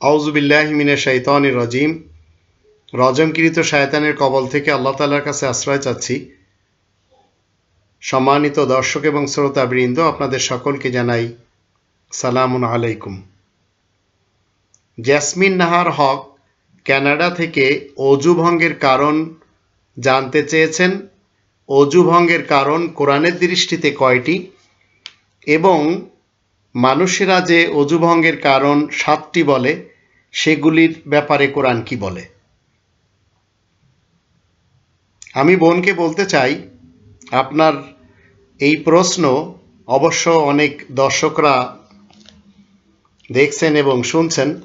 আউজুবিল্লাহমিনে শৈতানির রজিম। রজমকৃত শায়তানের কবল থেকে আল্লাহ তালার কাছে আশ্রয় চাচ্ছি। সম্মানিত দর্শক এবং শ্রোতাবৃন্দ আপনাদের সকলকে জানাই সালামুন আলাইকুম। জ্যাসমিন নাহার হক কানাডা থেকে অজু ভঙ্গের কারণ জানতে চেয়েছেন। অজু ভঙ্গের কারণ কোরআনের দৃষ্টিতে কয়টি? এবং মানুষেরা যে অজু ভঙ্গের কারণ সাতটি বলে, সেগুলির ব্যাপারে কোরআন কি বলে? আমি বোনকে বলতে চাই, আপনার এই প্রশ্ন অবশ্য অনেক দর্শকরা দেখছেন এবং শুনছেন।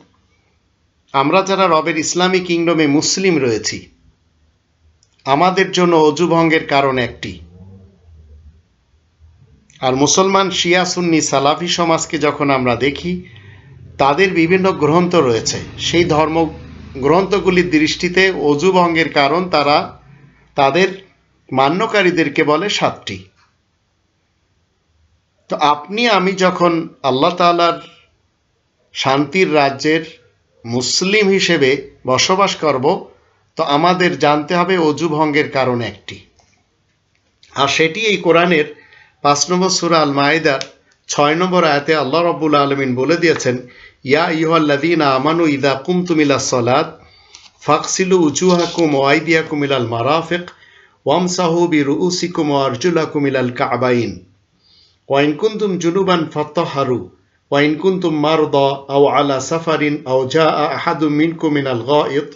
আমরা যারা রবের ইসলামী কিংডমে মুসলিম রয়েছি, আমাদের জন্য অজু ভঙ্গের কারণ একটি। আর মুসলমান শিয়া, সুন্নি, সালাফি সমাজকে যখন আমরা দেখি, তাদের বিভিন্ন গ্রন্থ রয়েছে। সেই ধর্ম গ্রন্থগুলির দৃষ্টিতে অজু ভঙ্গের কারণ তারা তাদের মান্যকারীদেরকে বলে সাতটি। তো আপনি, আমি যখন আল্লাহ তালার শান্তির রাজ্যের মুসলিম হিসেবে বসবাস করব, তো আমাদের জানতে হবে অজু ভঙ্গের কারণ একটি। আর সেটি এই কোরআনের পাঁচ নম্বর সুরা আল মায়েদার ছয় নম্বর আয়াতে আল্লাহ রব্বুল আলমিন বলে দিয়েছেন ইয়া ইহল্লাদিন আমানু ইদা কুমতুমিলা সলাদ ফাকসিলু উজুহাকুম ওয়াইদিয়াকুম ইলাল মারাফিক ওয়ামসাহু বি রুউসিকুম ওয়ারজুলাকুম ইলাল কাবাইন ওয়াইন কুন্তুম জুনুবান ফাত্তাহারু ওয়াইন কুন্তুম মারদা আও আলা সাফারিন আও জা আহাদু মিনকুম মিনাল গায়িত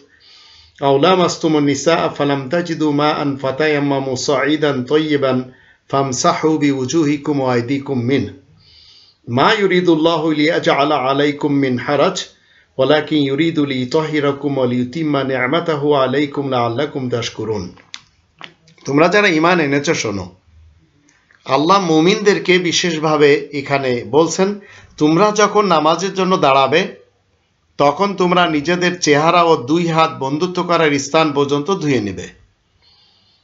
أو لامستم النساء فلم تجدوا ماء فتيمموا صعيدا طيبا فامسحوا بوجوهكم وأيديكم منه ما يريد الله ليجعل عليكم من حرج ولكن يريد ليطهركم وليتم نعمته عليكم لعلكم تشكرون তোমরা যারা ইমান এনেছো শোনো আল্লাহ মুমিনদেরকে বিশেষভাবে এখানে বলছেন তোমরা যখন নামাজের জন্য দাঁড়াবে তখন তোমরা নিজেদের চেহারা ও দুই হাত বন্ধুত্ব করার স্থান পর্যন্ত ধুয়ে নেবে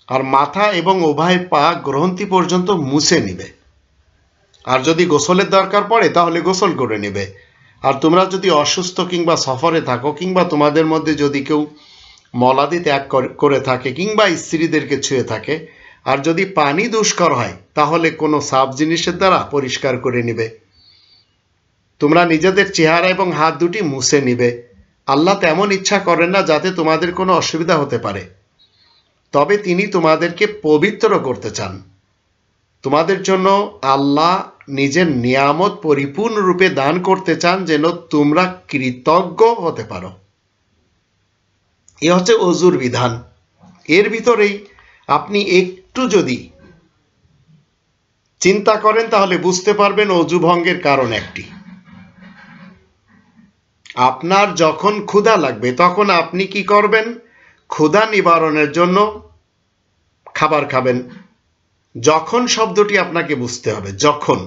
আর মাথা এবং উভয় পা গ্রন্থি পর্যন্ত মুছে নিবে। আর যদি গোসলের দরকার পড়ে, তাহলে গোসল করে নেবে। আর তোমরা যদি অসুস্থ কিংবা সফরে থাকো, কিংবা তোমাদের মধ্যে যদি কেউ মলাদি ত্যাগ করে থাকে, কিংবা স্ত্রীদেরকে ছুঁয়ে থাকে, আর যদি পানি দুষ্কর হয়, তাহলে কোনো সাব জিনিসের দ্বারা পরিষ্কার করে নিবে। তোমরা নিজেদের চেহারা এবং হাত দুটি মুছে নিবে। আল্লাহ তেমন ইচ্ছা করেন না যাতে তোমাদের কোনো অসুবিধা হতে পারে। তবে তিনি তোমাদেরকে পবিত্র করতে চান। তোমাদের জন্য আল্লাহ নিজের নিয়ামত পরিপূর্ণরূপে দান করতে চান যেন তোমরা কৃতজ্ঞ হতে পারো। এ হচ্ছে অজুর বিধান। এর ভিতরেই আপনি একটু যদি চিন্তা করেন, তাহলে বুঝতে পারবেন অজু ভঙ্গের কারণ একটি। আপনার যখন ক্ষুধা লাগবে, তখন আপনি কি করবেন? ক্ষুধা নিবারণের জন্য খাবার খাবেন। যখন শব্দটি আপনাকে বুঝতে হবে, যখন।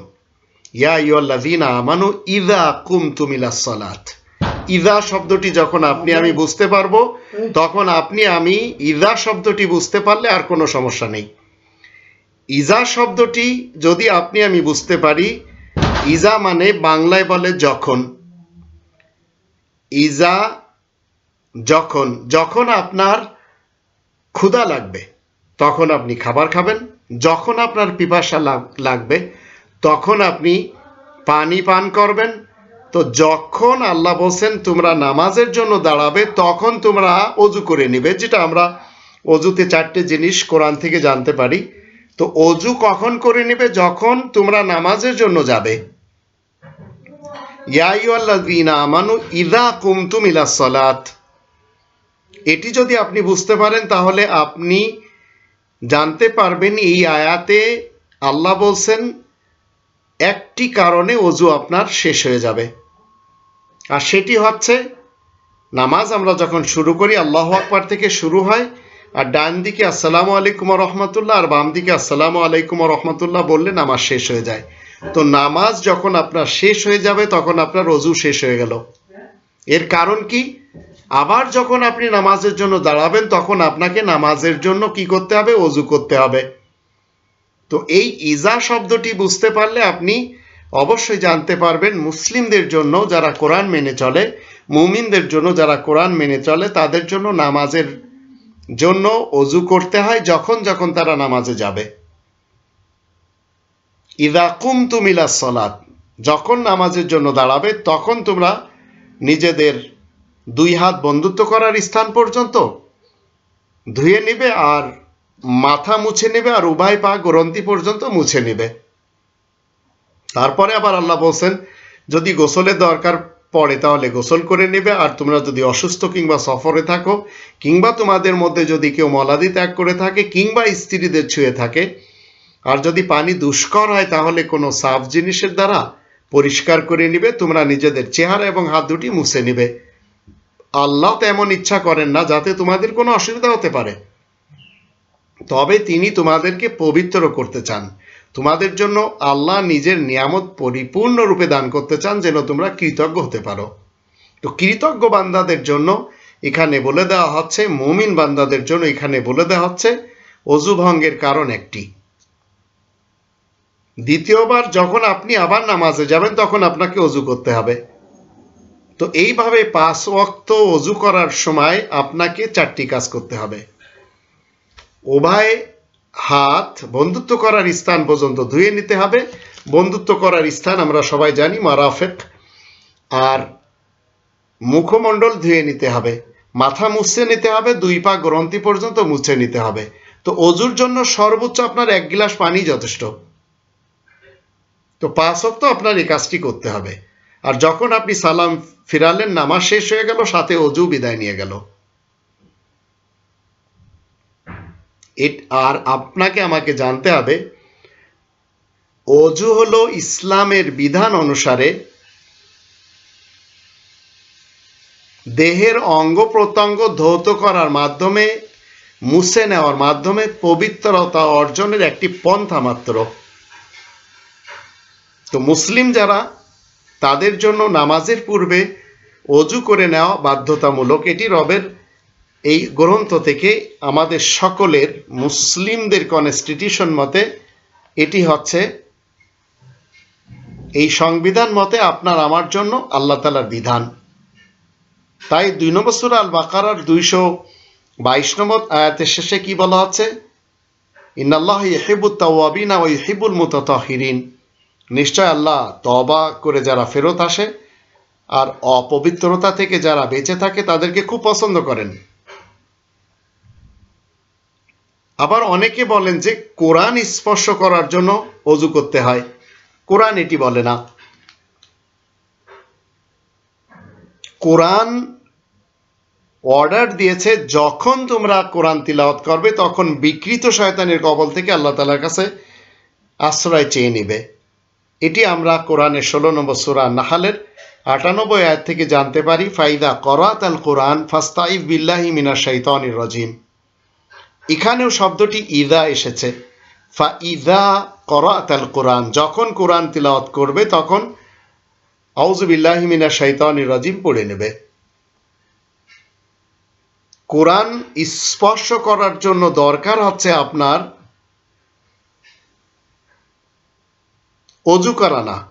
ইয়া ইয়ল্লাদিনা আমানু ইদা কুম তুমিলা সলাত। ইদা শব্দটি যখন আপনি, আমি বুঝতে পারব, তখন আপনি, আমি ইদা শব্দটি বুঝতে পারলে আর কোনো সমস্যা নেই। ইজা শব্দটি যদি আপনি, আমি বুঝতে পারি ইজা মানে বাংলায় বলে যখন। ইজা যখন যখন আপনার ক্ষুধা লাগবে, তখন আপনি খাবার খাবেন। যখন আপনার পিপাসা লাগবে, তখন আপনি পানি পান করবেন। তো যখন আল্লাহ বলছেন, তোমরা নামাজের জন্য দাঁড়াবে, তখন তোমরা অজু করে নিবে, যেটা আমরা অজুতে চারটে জিনিস কোরআন থেকে জানতে পারি। তো অজু কখন করে নিবে? যখন তোমরা নামাজের জন্য যাবে। ইয়াই আল্লাহ আমানু ইদা কুমতুম ইলা সলাত। এটি যদি আপনি বুঝতে পারেন, তাহলে আপনি জানতে পারবেন এই আয়াতে আল্লাহ বলছেন, একটি কারণে অজু আপনার শেষ হয়ে যাবে। আর সেটি হচ্ছে, নামাজ আমরা যখন শুরু করি, আল্লাহ আকবার থেকে শুরু হয়, আর ডান দিকে আসসালামু আলাইকুম রহমতুল্লাহ, আর বাম দিকে আসসালামু আলাইকুম রহমতুল্লাহ বললে নামাজ শেষ হয়ে যায়। তো নামাজ যখন আপনার শেষ হয়ে যাবে, তখন আপনার অজু শেষ হয়ে গেল। এর কারণ কি? আবার যখন আপনি নামাজের জন্য দাঁড়াবেন, তখন আপনাকে নামাজের জন্য কি করতে হবে? অজু করতে হবে। তো এই ইজা শব্দটি বুঝতে পারলে আপনি অবশ্যই জানতে পারবেন, মুসলিমদের জন্য যারা কোরআন মেনে চলে, মুমিনদের জন্য যারা কোরআন মেনে চলে, তাদের জন্য নামাজের জন্য অজু করতে হয় যখন যখন তারা নামাজে যাবে। ইদা কুম তুমিলা সলাত, যখন নামাজের জন্য দাঁড়াবে, তখন তোমরা নিজেদের দুই হাত বন্ধুত্ব করার স্থান পর্যন্ত ধুয়ে নিবে আর মাথা মুছে নেবে আর উভয় পা গ্রন্থি পর্যন্ত মুছে নেবে। তারপরে আবার আল্লাহ বলছেন, যদি গোসলের দরকার পড়ে তাহলে গোসল করে নেবে আর তোমরা যদি অসুস্থ কিংবা সফরে থাকো কিংবা তোমাদের মধ্যে যদি কেউ মলাদি ত্যাগ করে থাকে কিংবা স্ত্রীদের ছুঁয়ে থাকে আর যদি পানি দুষ্কর হয় তাহলে কোনো সাফ জিনিসের দ্বারা পরিষ্কার করে নিবে, তোমরা নিজেদের চেহারা এবং হাত দুটি মুছে নিবে। আল্লাহ তেমন ইচ্ছা করেন না যাতে তোমাদের কোনো অসুবিধা হতে পারে। তবে তিনি তোমাদেরকে পবিত্র করতে চান। তোমাদের জন্য আল্লাহ নিজের নিয়ামত পরিপূর্ণ রূপে দান করতে চান যেন তোমরা কৃতজ্ঞ হতে পারো। তো কৃতজ্ঞ বান্দাদের জন্য এখানে বলে দেওয়া হচ্ছে, মুমিন বান্দাদের জন্য এখানে বলে দেওয়া হচ্ছে, অজু ভঙ্গের কারণ একটি। দ্বিতীয়বার যখন আপনি আবার নামাজে যাবেন, তখন আপনাকে অজু করতে হবে। তো এইভাবে পাঁচ ওয়াক্ত অজু করার সময় আপনাকে চারটি কাজ করতে হবে। উভয় হাত বন্ধুত্ব করার স্থান পর্যন্ত ধুয়ে নিতে হবে। বন্ধুত্ব করার স্থান আমরা সবাই জানি, মারাফেক। আর মুখমণ্ডল ধুয়ে নিতে হবে। মাথা মুছে নিতে হবে, দুই পা গ্রন্থি পর্যন্ত মুছে নিতে হবে। তো অজুর জন্য সর্বোচ্চ আপনার এক গিলাস পানি যথেষ্ট। তো পাঁচ অক্ত আপনার এই কাজটি করতে হবে। আর যখন আপনি সালাম ফিরালেন, নামাজ শেষ হয়ে গেল, সাথে অজু বিদায় নিয়ে গেল। আর আপনাকে আমাকে জানতে হবে, অজু হলো ইসলামের বিধান অনুসারে দেহের অঙ্গ প্রত্যঙ্গ ধৌত করার মাধ্যমে, মুছে নেওয়ার মাধ্যমে পবিত্রতা অর্জনের একটি পন্থা মাত্র। তো মুসলিম যারা তাদের জন্য নামাজের পূর্বে অজু করে নেওয়া বাধ্যতামূলক। এটি রবের এই গ্রন্থ থেকে আমাদের সকলের মুসলিমদের কনস্টিটিউশন মতে এটি হচ্ছে এই সংবিধান মতে আপনার আমার জন্য আল্লাহ তালার বিধান। তাই দুই নম্বর সুরা আল বাকারার দুইশো বাইশ নম্বর আয়াতের শেষে কি বলা হচ্ছে? ইন্নাল্লাহ ইহিবুত তাওয়াবিনা ও ইহিবুল মুতাতাহিরিন। নিশ্চয় আল্লাহ তবা করে যারা ফেরত আসে আর অপবিত্রতা থেকে যারা বেঁচে থাকে তাদেরকে খুব পছন্দ করেন। আবার অনেকে বলেন যে কোরআন স্পর্শ করার জন্য অজু করতে হয়। কোরআন এটি বলে না। কোরআন অর্ডার দিয়েছে যখন তোমরা কোরআন তিলাওয়াত করবে তখন বিকৃত শয়তানের কবল থেকে আল্লাহ তালার কাছে আশ্রয় চেয়ে নিবে। এটি আমরা কোরআনের ষোলো নম্বর সুরা নাহালের আটানব্বই আয়াত থেকে জানতে পারি, ফাইদা করাত আল কোরআন ফাস্তাইফ বিল্লাহি মিনা শৈতানির রজিম। এখানেও শব্দটি ইদা এসেছে। ফা ইদা করাত আল কোরআন, যখন কোরআন তিলাওয়াত করবে তখন আউজুবিল্লাহি মিনা শৈতানির রজিম পড়ে নেবে। কোরআন স্পর্শ করার জন্য দরকার হচ্ছে আপনার অজু করা না।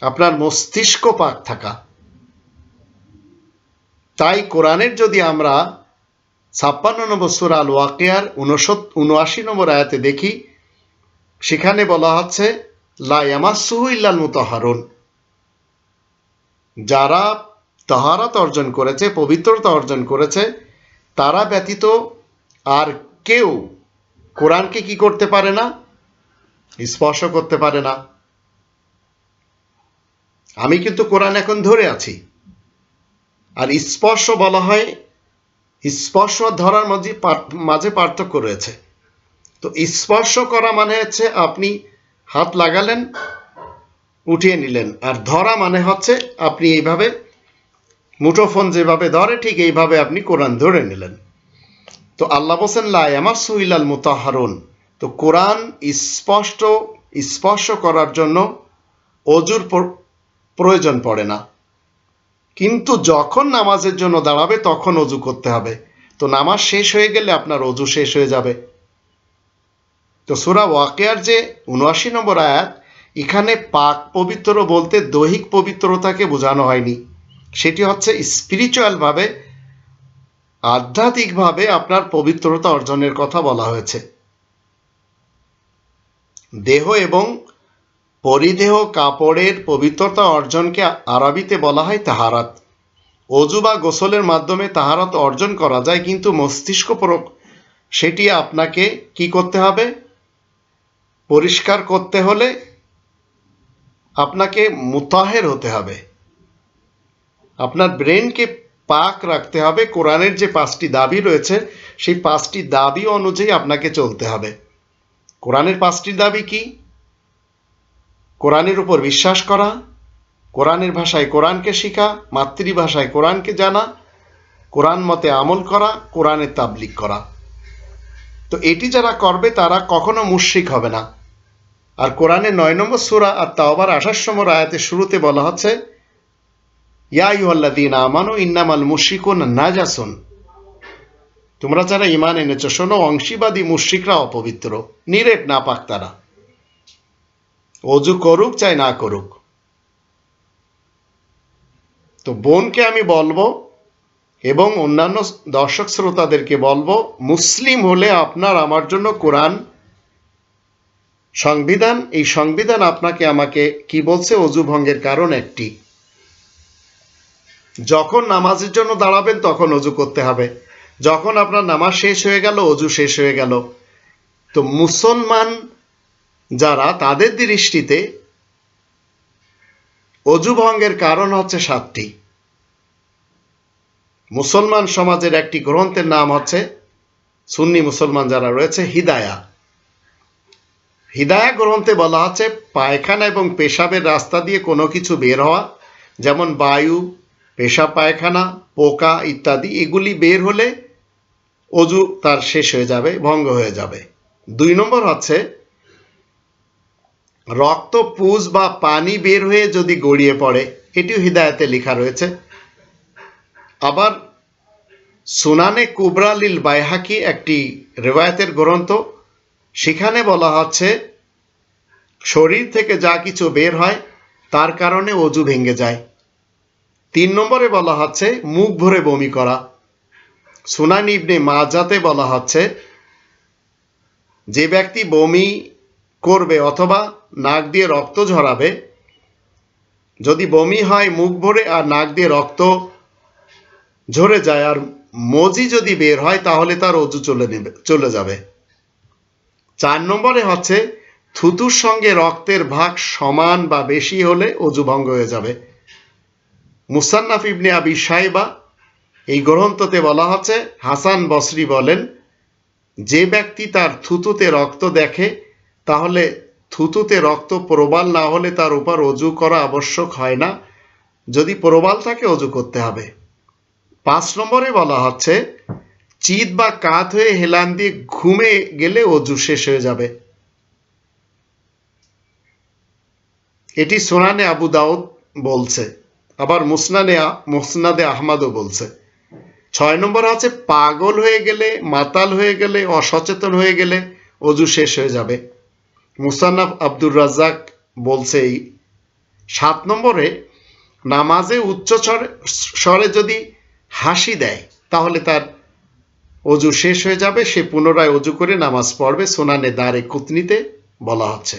আপনার মস্তিষ্ক পাক থাকা। তাই কোরআনের যদি আমরা ছাপ্পান্ন নম্বর সুরা আল ওয়াকিয়ার উনআশি নম্বর আয়াতে দেখি, সেখানে বলা হচ্ছে লায়ামাসুহু ইল্লাল মুতাহারুন। যারা তাহারাত অর্জন করেছে, পবিত্রতা অর্জন করেছে, তারা ব্যতীত আর কেউ কোরআনকে কি করতে পারে না? স্পর্শ করতে পারে না। আমি কিন্তু কোরআন এখন ধরে আছি। আর স্পর্শ বলা হয়, স্পর্শ ধরার মাঝে মাঝে পার্থক্য রয়েছে। তো স্পর্শ করা মানে হচ্ছে আপনি হাত লাগালেন, উঠিয়ে নিলেন। আর ধরা মানে হচ্ছে আপনি এইভাবে মুঠোফোন যেভাবে ধরে, ঠিক এইভাবে আপনি কোরআন ধরে নিলেন। তো আল্লাহ বসেন আমার সুইলাল মুতাহারুন। তো কোরআন স্পষ্ট, স্পর্শ করার জন্য অজুর প্রয়োজন পড়ে না। কিন্তু যখন নামাজের জন্য দাঁড়াবে, তখন অজু করতে হবে। তো নামাজ শেষ হয়ে গেলে আপনার অজু শেষ হয়ে যাবে। তো সুরা ওয়াকেয়ার যে উনআশি নম্বর আয়াত, এখানে পাক পবিত্র বলতে দৈহিক পবিত্রতাকে বোঝানো হয়নি। সেটি হচ্ছে স্পিরিচুয়ালভাবে আধ্যাত্মিকভাবে আপনার পবিত্রতা অর্জনের কথা বলা হয়েছে। দেহ এবং পরিদেহ কাপড়ের পবিত্রতা অর্জনকে আরবিতে বলা হয় তাহারাত। অজু বা গোসলের মাধ্যমে তাহারাত অর্জন করা যায়, কিন্তু মস্তিষ্ক সেটি আপনাকে কি করতে হবে? পরিষ্কার করতে হলে আপনাকে মুতাহের হতে হবে। আপনার ব্রেনকে পাক রাখতে হবে। কোরআনের যে পাঁচটি দাবি রয়েছে, সেই পাঁচটি দাবি অনুযায়ী আপনাকে চলতে হবে। কোরআনের পাঁচটি দাবি কি? কোরআনের উপর বিশ্বাস করা, কোরআনের ভাষায় কোরআনকে শেখা, মাতৃভাষায় কোরআনকে জানা, কোরআন মতে আমল করা কোরআনের তাবলিক করা। তো এটি যারা করবে তারা কখনো মুশ্রিক হবে না। আর কোরআনের নয় নম্বর সুরা আর তাওবার আঠাশ নম্বর আয়াতের শুরুতে বলা হচ্ছে, ইয়া ইউল্লাদিন আমানু ইন্নামাল মুশরিকুন নাজাসুন। তোমরা যারা ইমান এনেছ, শোনো, অংশীবাদী মুশ্রিকরা অপবিত্র, নিরেট না পাক তারা। অজু করুক চাই না করুক। তো বোনকে আমি বলব এবং অন্যান্য দর্শক শ্রোতাদেরকে বলব, মুসলিম হলে আপনার আমার জন্য কোরআন সংবিধান, এই সংবিধান আপনাকে আমাকে কি বলছে? অজু ভঙ্গের কারণ একটি। যখন নামাজের জন্য দাঁড়াবেন, তখন অজু করতে হবে। যখন আপনার নামাজ শেষ হয়ে গেল, অজু শেষ হয়ে গেল। তো মুসলমান যারা, তাদের দৃষ্টিতে অজু ভঙ্গের কারণ হচ্ছে সাতটি। মুসলমান সমাজের একটি গ্রন্থের নাম হচ্ছে সুন্নি মুসলমান যারা রয়েছে, হিদায়া। হিদায়া গ্রন্থে বলা আছে, পায়খানা এবং পেশাবের রাস্তা দিয়ে কোনো কিছু বের হওয়া, যেমন বায়ু, পেশাব পায়খানা, পোকা ইত্যাদি, এগুলি বের হলে অজু তার শেষ হয়ে যাবে, ভঙ্গ হয়ে যাবে। দুই নম্বর হচ্ছে, রক্ত, পুজ বা পানি বের হয়ে যদি গড়িয়ে পড়ে, এটিও হৃদায়তে লেখা রয়েছে। আবার সুনানে কুবরালিল বাইহাকি একটি রেওয়ায়তের গ্রন্থ, সেখানে বলা হচ্ছে, শরীর থেকে যা কিছু বের হয়, তার কারণে অজু ভেঙে যায়। তিন নম্বরে বলা হচ্ছে, মুখ ভরে বমি করা। সুনান ইবনে মাজাতে বলা হচ্ছে, যে ব্যক্তি বমি করবে অথবা নাক দিয়ে রক্ত ঝরাবে, যদি বমি হয় মুখ ভরে আর নাক দিয়ে রক্ত ঝরে যায় আর মজি যদি বের হয়, তাহলে তার অজু চলে নেবে, চলে যাবে। চার নম্বরে হচ্ছে, থুতুর সঙ্গে রক্তের ভাগ সমান বা বেশি হলে অজু ভঙ্গ হয়ে যাবে। মুসান্নাফ ইবনে আবি সাইবা এই গ্রন্থতে বলা হচ্ছে হাসান বসরি বলেন, যে ব্যক্তি তার থুতুতে রক্ত দেখে, তাহলে থুতুতে রক্ত প্রবাল না হলে তার উপর অজু করা আবশ্যক হয় না। যদি প্রবাল থাকে, অজু করতে হবে। পাঁচ নম্বরে বলা হচ্ছে চিত বা কাত হয়ে হেলান দিয়ে ঘুমে গেলে অজু শেষ হয়ে যাবে। এটি সোনানে আবু দাউদ বলছে, আবার মুসনানে, মুসনাদে আহমাদও বলছে। ছয় নম্বর আছে, পাগল হয়ে গেলে, মাতাল হয়ে গেলে, অসচেতন হয়ে গেলে অজু শেষ হয়ে যাবে। মুসান্নাফ আব্দুর রাজ্জাক বলছে এই। সাত নম্বরে, নামাজে উচ্চ স্বরে যদি হাসি দেয়, তাহলে তার অজু শেষ হয়ে যাবে। সে পুনরায় অজু করে নামাজ পড়বে, সোনানে দাঁড়ে কুতনিতে বলা হচ্ছে।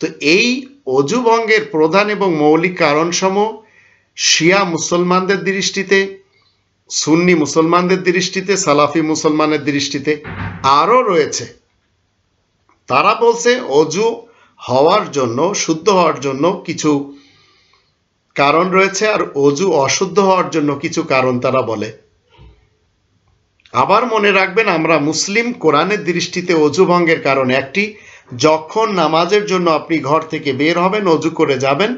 তো এই অজু ভঙ্গের প্রধান এবং মৌলিক কারণসমূহ শিয়া মুসলমানদের দৃষ্টিতে সুন্নি মুসলমানদের দৃষ্টিতে, সালাফি মুসলমানের দৃষ্টিতে আরও রয়েছে। তারা বলছে, অজু হওয়ার জন্য, শুদ্ধ হওয়ার জন্য কিছু কারণ রয়েছে আর অজু অশুদ্ধ হওয়ার জন্য কিছু কারণ তারা বলে। আবার মনে রাখবেন, আমরা মুসলিম কোরআনের দৃষ্টিতে অজু ভঙ্গের কারণ একটি। যখন নামাজের জন্য আপনি ঘর থেকে বের হবেন, অজু করে যাবেন,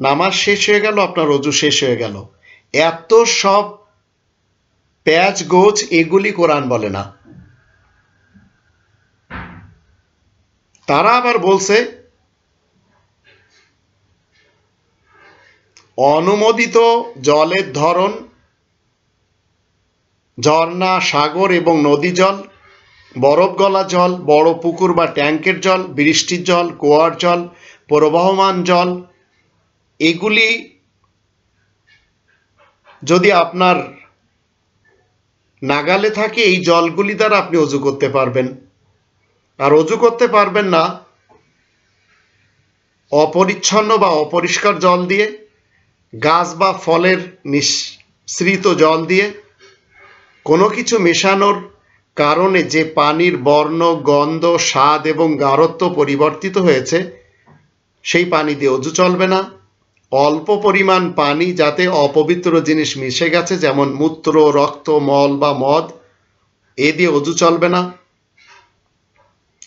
নামাজ শেষ হয়ে গেল, আপনার অজু শেষ হয়ে গেল। এত সব প্যাচ গোছ এগুলি কোরআন বলে না। তারা আবার বলছে, অনুমোদিত জলের ধরন, ঝর্ণা, সাগর এবং নদী জল, বরফ গলা জল, বড় পুকুর বা ট্যাঙ্কের জল, বৃষ্টির জল, কুয়ার জল, প্রবাহমান জল, এগুলি যদি আপনার নাগালে থাকে এই জলগুলি দ্বারা আপনি অজু করতে পারবেন। আর অজু করতে পারবেন না, অপরিচ্ছন্ন বা অপরিষ্কার জল দিয়ে, গাছ বা ফলের মিশ্রিত জল দিয়ে, কোনো কিছু মেশানোর কারণে যে পানির বর্ণ, গন্ধ, স্বাদ এবং গাঢ়ত্ব পরিবর্তিত হয়েছে, সেই পানি দিয়ে অজু চলবে না। অল্প পরিমাণ পানি যাতে অপবিত্র জিনিস মিশে গেছে, যেমন মূত্র, রক্ত, মল বা মদ, এ দিয়ে অজু চলবে না।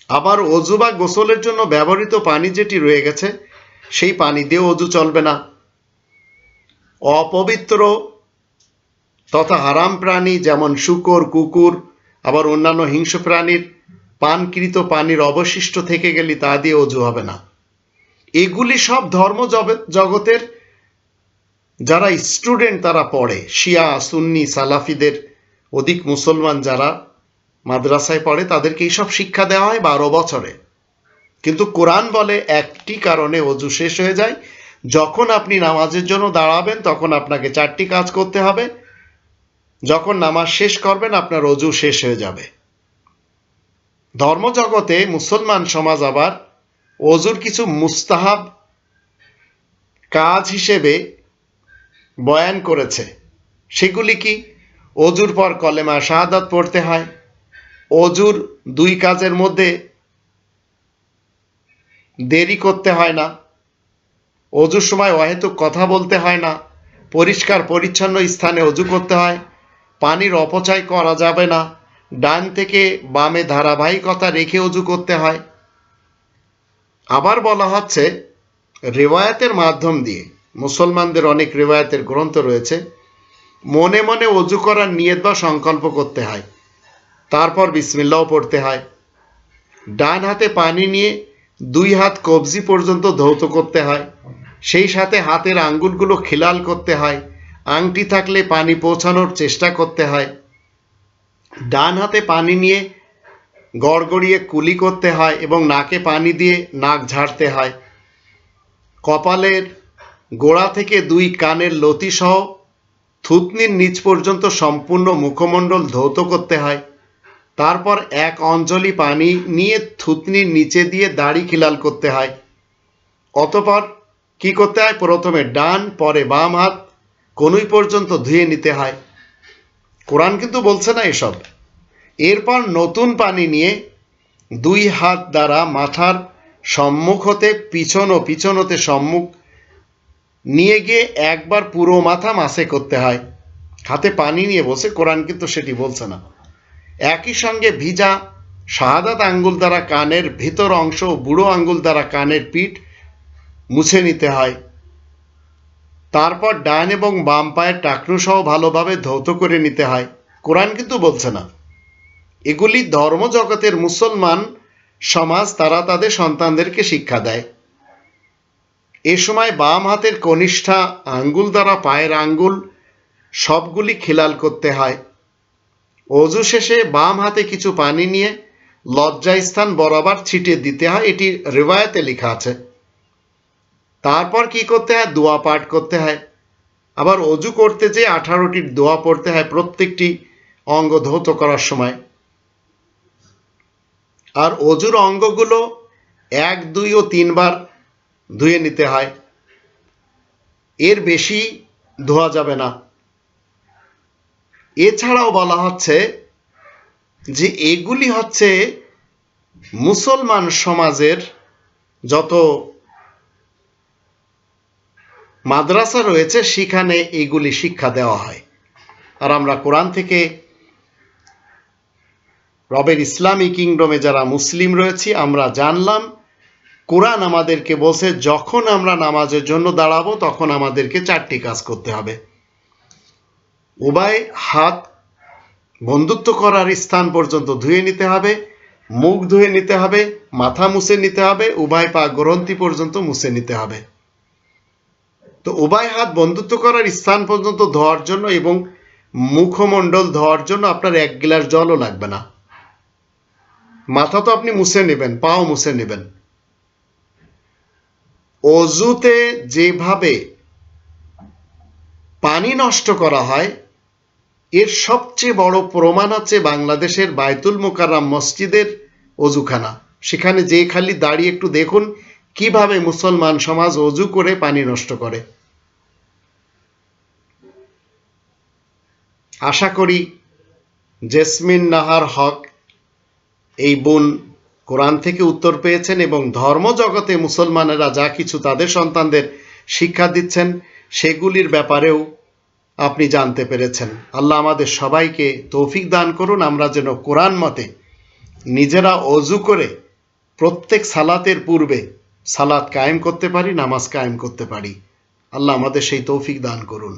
আবার অজু বা গোসলের জন্য ব্যবহৃত পানি যেটি রয়ে গেছে, সেই পানি দিয়ে অজু চলবে না। অপবিত্র তথা হারাম প্রাণী যেমন শুকর, কুকুর, আবার অন্যান্য হিংস্র প্রাণীর পানকৃত পানির অবশিষ্ট থেকে গেলে তা দিয়ে অজু হবে না। এগুলি সব ধর্ম জগতের যারা স্টুডেন্ট তারা পড়ে। শিয়া, সুন্নি, সালাফিদের অধিক মুসলমান যারা মাদ্রাসায় পড়ে, তাদেরকে এইসব শিক্ষা দেওয়া হয় বারো বছরে। কিন্তু কোরআন বলে একটি কারণে অজু শেষ হয়ে যায়। যখন আপনি নামাজের জন্য দাঁড়াবেন, তখন আপনাকে চারটি কাজ করতে হবে। যখন নামাজ শেষ করবেন, আপনার অজু শেষ হয়ে যাবে। ধর্মজগতে মুসলমান সমাজ আবার অজুর কিছু মুস্তাহাব কাজ হিসেবে বয়ান করেছে। সেগুলি কি? অজুর পর কলেমা শাহাদাত পড়তে হয়। অজুর দুই কাজের মধ্যে দেরি করতে হয় না। অজুর সময় অহেতুক কথা বলতে হয় না। পরিষ্কার পরিচ্ছন্ন স্থানে অজু করতে হয়। পানির অপচয় করা যাবে না। ডান থেকে বামে ধারাবাহিকতা রেখে অজু করতে হয়। আবার বলা হচ্ছে, রেওয়ায়াতের মাধ্যম দিয়ে, মুসলমানদের অনেক রেওয়ায়াতের গ্রন্থ রয়েছে, মনে মনে অজু করার নিয়ত বা সংকল্প করতে হয়, তারপর বিসমিল্লাও পড়তে হয়, ডান হাতে পানি নিয়ে দুই হাত কবজি পর্যন্ত ধৌত করতে হয়, সেই সাথে হাতের আঙ্গুলগুলো খিলাল করতে হয়, আংটি থাকলে পানি পৌঁছানোর চেষ্টা করতে হয়, ডান হাতে পানি নিয়ে গড়গড়িয়ে কুলি করতে হয় এবং নাকে পানি দিয়ে নাক ঝাড়তে হয়। কপালের গোড়া থেকে দুই কানের লতি সহ থুতনির নিচ পর্যন্ত সম্পূর্ণ মুখমণ্ডল ধৌত করতে হয়। তারপর এক অঞ্জলি পানি নিয়ে থুতনির নিচে দিয়ে দাড়ি খিলাল করতে হয়। অতপর কি করতে হয়? প্রথমে ডান, পরে বাম হাত, কনুই পর্যন্ত ধুয়ে নিতে হয়। কোরআন কিন্তু বলছে না এসব। এরপর নতুন পানি নিয়ে দুই হাত দ্বারা মাথার সম্মুখ হতে পিছন ও পিছন হতে সম্মুখ নিয়ে গিয়ে একবার পুরো মাথা মাসে করতে হয়। হাতে পানি নিয়ে বসে, কোরআন কিন্তু সেটি বলছে না। একই সঙ্গে ভিজা শাহাদাত আঙ্গুল দ্বারা কানের ভিতর অংশ বুড়ো আঙ্গুল দ্বারা কানের পিঠ মুছে নিতে হয়। তারপর ডান এবং বাম পায়ের টাকরুসহ ভালোভাবে ধৌত করে নিতে হয়। কোরআন কিন্তু বলছে না। এগুলি ধর্মজগতের মুসলমান সমাজ তারা তাদের সন্তানদেরকে শিক্ষা দেয়। এ সময় বাম হাতের কনিষ্ঠা আঙ্গুল দ্বারা পায়ের আঙ্গুল সবগুলি খিলাল করতে হয়। অজু শেষে বাম হাতে কিছু পানি নিয়ে লজ্জাস্থান বরাবর ছিটিয়ে দিতে হয়। এটি রেওয়ায়তে লেখা আছে। তারপর কি করতে হয়? দোয়া পাঠ করতে হয়। আবার অজু করতে যে আঠারোটি দোয়া পড়তে হয় প্রত্যেকটি অঙ্গ ধৌত করার সময়। আর অজুর অঙ্গগুলো এক, দুই ও তিনবার ধুয়ে নিতে হয়। এর বেশি ধোয়া যাবে না। এছাড়াও বলা হচ্ছে যে এগুলি হচ্ছে মুসলমান সমাজের যত মাদ্রাসা রয়েছে, সেখানে এগুলি শিক্ষা দেওয়া হয়। আর আমরা কোরআন থেকে রবের ইসলামী কিংডমে যারা মুসলিম রয়েছি, আমরা জানলাম, কোরআন আমাদেরকে বলছে, যখন আমরা নামাজের জন্য দাঁড়াবো, তখন আমাদেরকে চারটি কাজ করতে হবে। উভয় হাত বন্ধুত্ব করার স্থান পর্যন্ত ধুয়ে নিতে হবে, মুখ ধুয়ে নিতে হবে, মাথা মুছে নিতে হবে, উভয় পা গ্রন্থি পর্যন্ত মুছে নিতে হবে। তো উভয় হাত বন্ধুত্ব করার স্থান পর্যন্ত ধোয়ার জন্য এবং মুখমণ্ডল ধোয়ার জন্য আপনার এক গ্লাস জলও লাগবে না। মাথা তো আপনি মুছে নেবেন, পাও মুছে নেবেন। অজুতে যেভাবে পানি নষ্ট করা হয়, এর সবচেয়ে বড় প্রমাণ হচ্ছে বাংলাদেশের বায়তুল মোকাররাম মসজিদের অজুখানা। সেখানে যে খালি দাঁড়িয়ে একটু দেখুন কীভাবে মুসলমান সমাজ অজু করে পানি নষ্ট করে। আশা করি জেসমিন নাহার হক এই বোন কোরআন থেকে উত্তর পেয়েছেন এবং ধর্মজগতে মুসলমানেরা যা কিছু তাদের সন্তানদের শিক্ষা দিচ্ছেন, সেগুলির ব্যাপারেও আপনি জানতে পেরেছেন। আল্লাহ আমাদের সবাইকে তৌফিক দান করুন। আমরা যেন কোরআন মতে নিজেরা অজু করে প্রত্যেক সালাতের পূর্বে সালাত কায়েম করতে পারি, নামাজ কায়েম করতে পারি। আল্লাহ আমাদের সেই তৌফিক দান করুন।